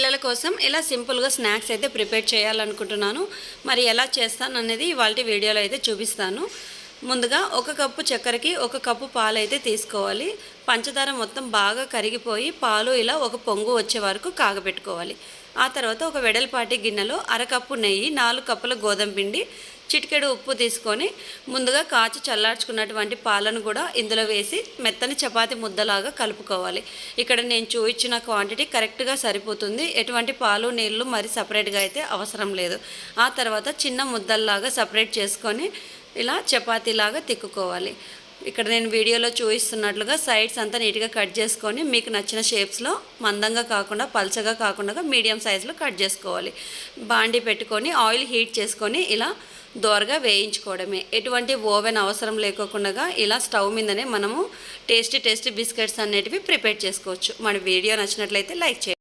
పిల్లల కోసం ఇలా సింపుల్గా స్నాక్స్ అయితే ప్రిపేర్ చేయాలనుకుంటున్నాను. మరి ఎలా చేస్తాను అనేది ఇవాళ వీడియోలో అయితే చూపిస్తాను. ముందుగా ఒక కప్పు చక్కెరకి ఒక కప్పు పాలు అయితే తీసుకోవాలి. పంచదార మొత్తం బాగా కరిగిపోయి పాలు ఇలా ఒక పొంగు వచ్చే వరకు కాగబెట్టుకోవాలి. ఆ తర్వాత ఒక వెడల్పాటి గిన్నెలో అరకప్పు నెయ్యి నాలుగు కప్పుల గోధుమ పిండి చిటికెడు ఉప్పు తీసుకొని ముందుగా కాచి చల్లార్చుకున్నటువంటి పాలను కూడా ఇందులో వేసి మెత్తని చపాతి ముద్దలాగా కలుపుకోవాలి. ఇక్కడ నేను చూపించిన క్వాంటిటీ కరెక్ట్గా సరిపోతుంది. ఎటువంటి పాలు నీళ్ళు మరి సపరేట్గా అయితే అవసరం లేదు. ఆ తర్వాత చిన్న ముద్దల్లాగా సపరేట్ చేసుకొని ఇలా చపాతీలాగా తిక్కుకోవాలి. ఇక్కడ నేను వీడియోలో చూపిస్తున్నట్లుగా సైడ్స్ అంతా నీట్గా కట్ చేసుకొని మీకు నచ్చిన షేప్స్లో మందంగా కాకుండా పల్చగా కాకుండా మీడియం సైజులో కట్ చేసుకోవాలి. బాండి పెట్టుకొని ఆయిల్ హీట్ చేసుకొని ఇలా దోరగా వేయించుకోవడమే. ఎటువంటి ఓవెన్ అవసరం లేకోకుండా ఇలా స్టవ్ మీదనే మనము టేస్టీ టేస్టీ బిస్కెట్స్ అనేటివి ప్రిపేర్ చేసుకోవచ్చు. మన వీడియో నచ్చినట్లయితే లైక్ చేయండి.